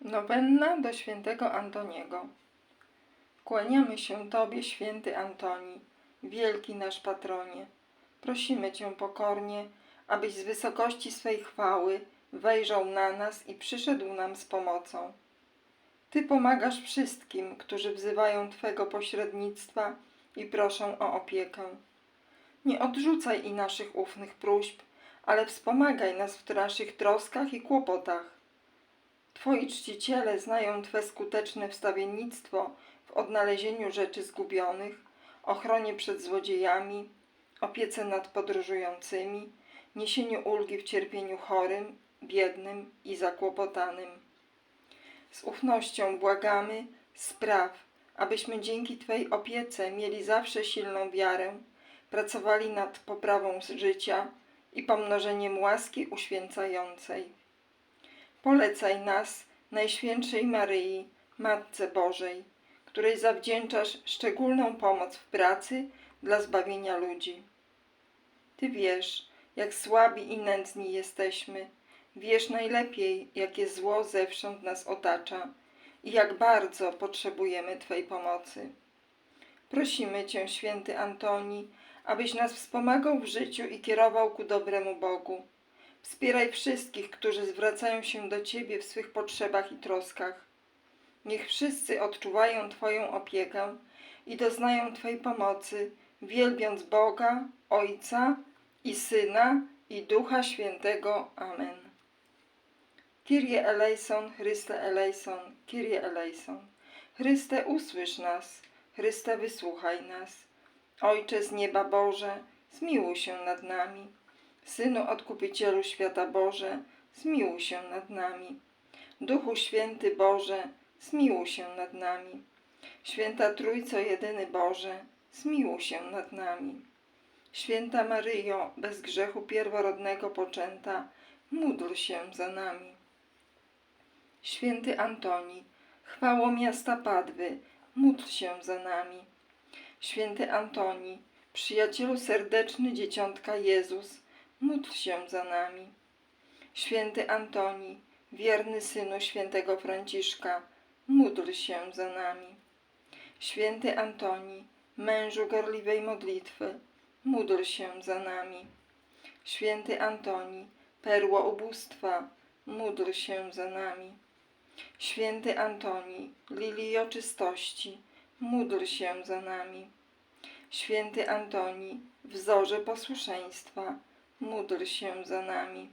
Nowenna do świętego Antoniego. Kłaniamy się Tobie, święty Antoni, wielki nasz patronie. Prosimy Cię pokornie, abyś z wysokości swej chwały wejrzał na nas i przyszedł nam z pomocą. Ty pomagasz wszystkim, którzy wzywają Twego pośrednictwa i proszą o opiekę. Nie odrzucaj i naszych ufnych próśb, ale wspomagaj nas w naszych troskach i kłopotach. Twoi czciciele znają Twe skuteczne wstawiennictwo w odnalezieniu rzeczy zgubionych, ochronie przed złodziejami, opiece nad podróżującymi, niesieniu ulgi w cierpieniu chorym, biednym i zakłopotanym. Z ufnością błagamy, spraw, abyśmy dzięki Twej opiece mieli zawsze silną wiarę, pracowali nad poprawą życia i pomnożeniem łaski uświęcającej. Polecaj nas Najświętszej Maryi, Matce Bożej, której zawdzięczasz szczególną pomoc w pracy dla zbawienia ludzi. Ty wiesz, jak słabi i nędzni jesteśmy, wiesz najlepiej, jakie zło zewsząd nas otacza i jak bardzo potrzebujemy Twej pomocy. Prosimy Cię, święty Antoni, abyś nas wspomagał w życiu i kierował ku dobremu Bogu. Wspieraj wszystkich, którzy zwracają się do Ciebie w swych potrzebach i troskach. Niech wszyscy odczuwają Twoją opiekę i doznają Twej pomocy, wielbiąc Boga, Ojca i Syna i Ducha Świętego. Amen. Kyrie eleison, Chryste eleison, Kyrie eleison. Chryste usłysz nas, Chryste wysłuchaj nas. Ojcze z nieba Boże, zmiłuj się nad nami. Synu Odkupicielu świata Boże, zmiłuj się nad nami. Duchu Święty Boże, zmiłuj się nad nami. Święta Trójco Jedyny Boże, zmiłuj się nad nami. Święta Maryjo, bez grzechu pierworodnego poczęta, módl się za nami. Święty Antoni, chwało miasta Padwy, módl się za nami. Święty Antoni, przyjacielu serdeczny dzieciątka Jezus, módl się za nami. Święty Antoni, wierny synu świętego Franciszka, módl się za nami. Święty Antoni, mężu gorliwej modlitwy, módl się za nami. Święty Antoni, perło ubóstwa, módl się za nami. Święty Antoni, lilio czystości, módl się za nami. Święty Antoni, wzorze posłuszeństwa, módl się za nami.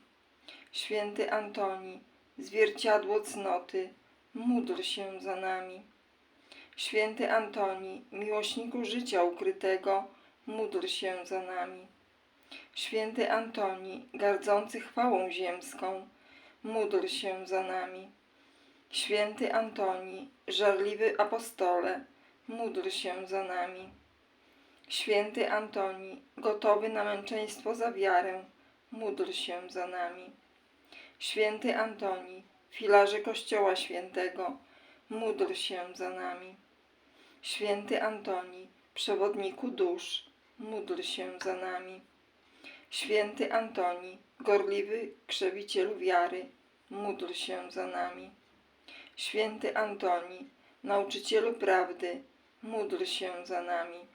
Święty Antoni, zwierciadło cnoty, módl się za nami. Święty Antoni, miłośniku życia ukrytego, módl się za nami. Święty Antoni, gardzący chwałą ziemską, módl się za nami. Święty Antoni, żarliwy apostole, módl się za nami. Święty Antoni, gotowy na męczeństwo za wiarę, módl się za nami. Święty Antoni, filarze Kościoła Świętego, módl się za nami. Święty Antoni, przewodniku dusz, módl się za nami. Święty Antoni, gorliwy krzewicielu wiary, módl się za nami. Święty Antoni, nauczycielu prawdy, módl się za nami.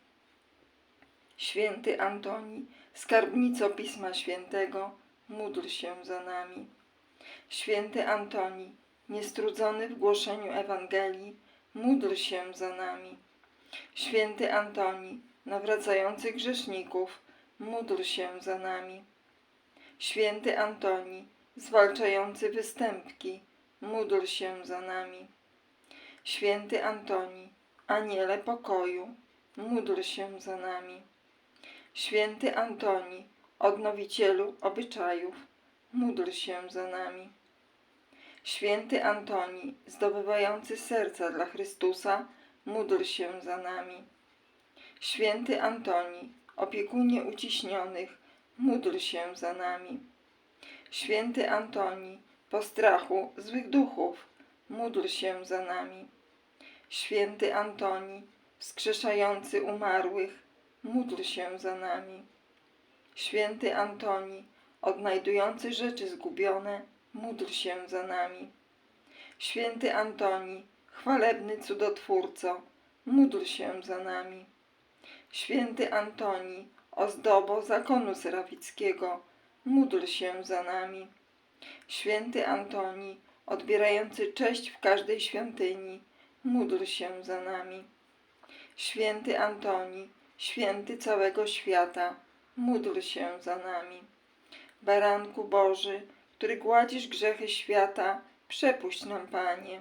Święty Antoni, skarbnico Pisma Świętego, módl się za nami. Święty Antoni, niestrudzony w głoszeniu Ewangelii, módl się za nami. Święty Antoni, nawracający grzeszników, módl się za nami. Święty Antoni, zwalczający występki, módl się za nami. Święty Antoni, aniele pokoju, módl się za nami. Święty Antoni, odnowicielu obyczajów, módl się za nami. Święty Antoni, zdobywający serca dla Chrystusa, módl się za nami. Święty Antoni, opiekunie uciśnionych, módl się za nami. Święty Antoni, postrachu złych duchów, módl się za nami. Święty Antoni, wskrzeszający umarłych, módl się za nami. Święty Antoni, odnajdujący rzeczy zgubione, módl się za nami. Święty Antoni, chwalebny cudotwórco, módl się za nami. Święty Antoni, ozdobo zakonu serafickiego, módl się za nami. Święty Antoni, odbierający cześć w każdej świątyni, módl się za nami. Święty Antoni, święty całego świata, módl się za nami. Baranku Boży, który gładzisz grzechy świata, przepuść nam, Panie.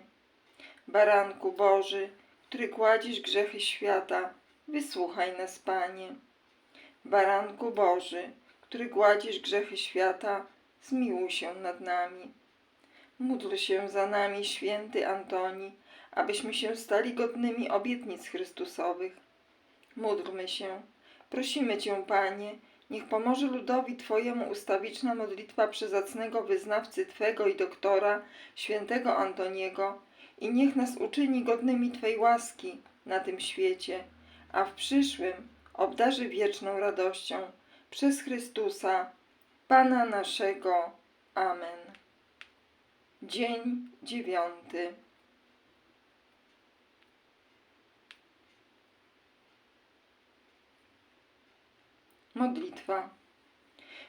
Baranku Boży, który gładzisz grzechy świata, wysłuchaj nas, Panie. Baranku Boży, który gładzisz grzechy świata, zmiłuj się nad nami. Módl się za nami, święty Antoni, abyśmy się stali godnymi obietnic Chrystusowych. Módlmy się. Prosimy Cię, Panie, niech pomoże ludowi Twojemu ustawiczna modlitwa przezacnego wyznawcy Twego i doktora, świętego Antoniego, i niech nas uczyni godnymi Twej łaski na tym świecie, a w przyszłym obdarzy wieczną radością przez Chrystusa, Pana naszego. Amen. Dzień dziewiąty. Modlitwa.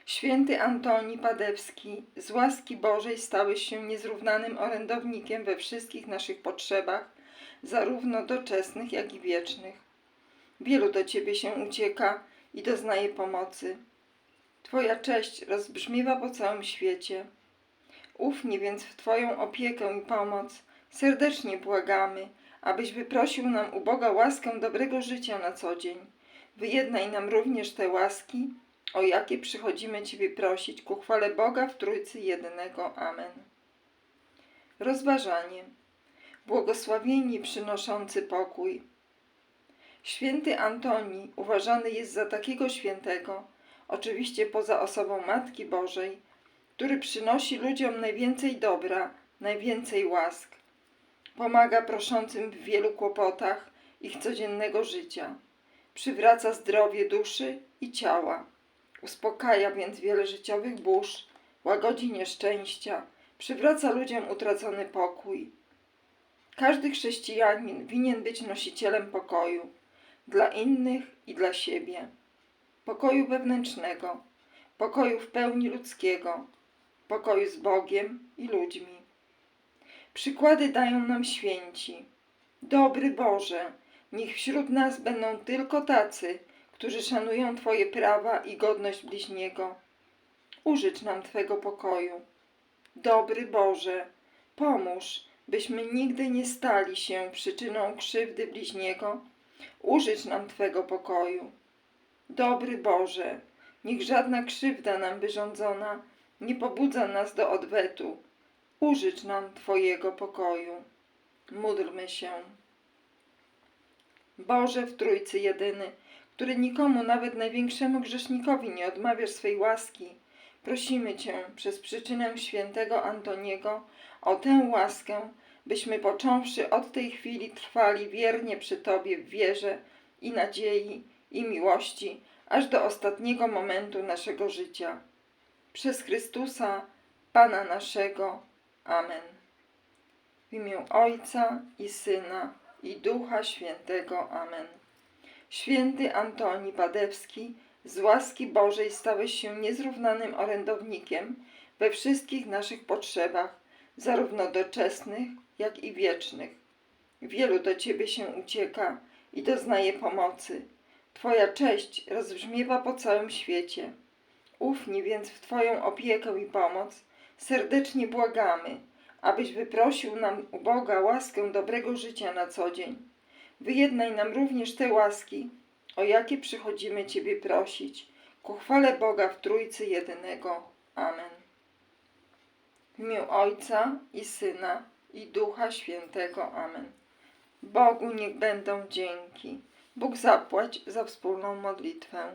Święty Antoni Padewski, z łaski Bożej stałeś się niezrównanym orędownikiem we wszystkich naszych potrzebach, zarówno doczesnych, jak i wiecznych. Wielu do Ciebie się ucieka i doznaje pomocy. Twoja cześć rozbrzmiewa po całym świecie. Ufnie więc w Twoją opiekę i pomoc serdecznie błagamy, abyś wyprosił nam u Boga łaskę dobrego życia na co dzień. Wyjednaj nam również te łaski, o jakie przychodzimy Ciebie prosić, ku chwale Boga w Trójcy Jednego. Amen. Rozważanie. Błogosławieni przynoszący pokój. Święty Antoni uważany jest za takiego świętego, oczywiście poza osobą Matki Bożej, który przynosi ludziom najwięcej dobra, najwięcej łask. Pomaga proszącym w wielu kłopotach ich codziennego życia. Przywraca zdrowie duszy i ciała. Uspokaja więc wiele życiowych burz, łagodzi nieszczęścia, przywraca ludziom utracony pokój. Każdy chrześcijanin winien być nosicielem pokoju dla innych i dla siebie. Pokoju wewnętrznego, pokoju w pełni ludzkiego, pokoju z Bogiem i ludźmi. Przykłady dają nam święci. Dobry Boże, niech wśród nas będą tylko tacy, którzy szanują Twoje prawa i godność bliźniego. Użycz nam Twego pokoju. Dobry Boże, pomóż, byśmy nigdy nie stali się przyczyną krzywdy bliźniego. Użycz nam Twego pokoju. Dobry Boże, niech żadna krzywda nam wyrządzona nie pobudza nas do odwetu. Użycz nam Twojego pokoju. Módlmy się. Boże w Trójcy Jedyny, który nikomu, nawet największemu grzesznikowi nie odmawiasz swej łaski, prosimy Cię przez przyczynę świętego Antoniego o tę łaskę, byśmy począwszy od tej chwili trwali wiernie przy Tobie w wierze i nadziei i miłości, aż do ostatniego momentu naszego życia. Przez Chrystusa, Pana naszego. Amen. W imię Ojca i Syna i Ducha Świętego. Amen. Święty Antoni Padewski, z łaski Bożej stałeś się niezrównanym orędownikiem we wszystkich naszych potrzebach, zarówno doczesnych, jak i wiecznych. Wielu do Ciebie się ucieka i doznaje pomocy. Twoja cześć rozbrzmiewa po całym świecie. Ufni więc w Twoją opiekę i pomoc, serdecznie błagamy, abyś wyprosił nam u Boga łaskę dobrego życia na co dzień. Wyjednaj nam również te łaski, o jakie przychodzimy Ciebie prosić, ku chwale Boga w Trójcy Jedynego. Amen. W imię Ojca i Syna i Ducha Świętego. Amen. Bogu niech będą dzięki. Bóg zapłać za wspólną modlitwę.